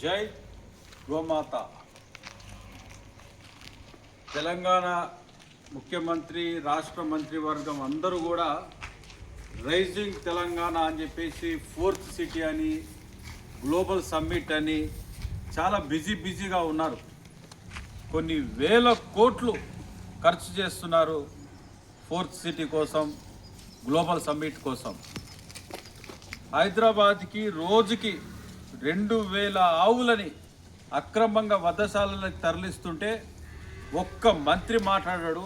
జై గోమాత. తెలంగాణ ముఖ్యమంత్రి రాష్ట్ర మంత్రివర్గం అందరూ కూడా రైజింగ్ తెలంగాణ అని చెప్పేసి ఫోర్త్ సిటీ అని గ్లోబల్ సమ్మిట్ అని చాలా బిజీ బిజీగా ఉన్నారు. కొన్ని వేల కోట్లు ఖర్చు చేస్తున్నారు ఫోర్త్ సిటీ కోసం గ్లోబల్ సమ్మిట్ కోసం. హైదరాబాద్కి రోజుకి రెండు వేల ఆవులని అక్రమంగా వధశాలలకు తరలిస్తుంటే ఒక్క మంత్రి మాట్లాడాడు.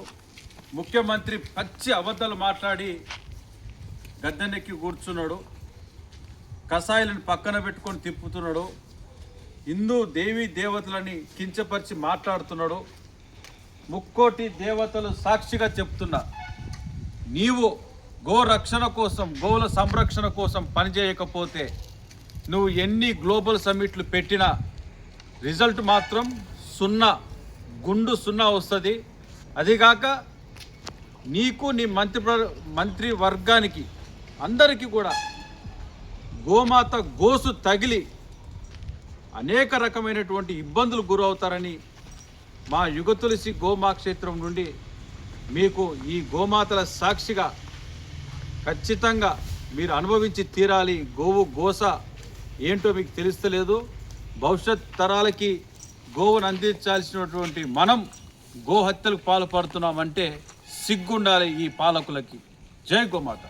ముఖ్యమంత్రి పచ్చి అబద్ధాలు మాట్లాడి గద్దెనెక్కి కూర్చున్నాడు. కషాయాలను పక్కన పెట్టుకొని తిప్పుతున్నాడు. హిందూ దేవీ దేవతలని కించపరిచి మాట్లాడుతున్నాడు. ముక్కోటి దేవతలు సాక్షిగా చెప్తున్నా నీవు గో రక్షణ కోసం గోవుల సంరక్షణ కోసం పనిచేయకపోతే నువ్వు ఎన్ని గ్లోబల్ సమ్మిట్లు పెట్టినా రిజల్ట్ మాత్రం సున్నా గుండు సున్నా వస్తుంది. అదిగాక నీకు నీ మంత్రి ప్ర- మంత్రి వర్గానికి అందరికీ కూడా గోమాత గోసు తగిలి అనేక రకమైనటువంటి ఇబ్బందులు గురవుతారని మా యుగ తులసి గోమాక్షేత్రం నుండి మీకు ఈ గోమాతల సాక్షిగా ఖచ్చితంగా మీరు అనుభవించి తీరాలి. గోవు గోస ఏంటో మీకు తెలుస్తలేదు. భవిష్యత్ తరాలకి గోవును అందించాల్సినటువంటి మనం గోహత్యలకు పాల్పడుతున్నామంటే సిగ్గుండాలి ఈ పాలకులకి. జై గోమాత.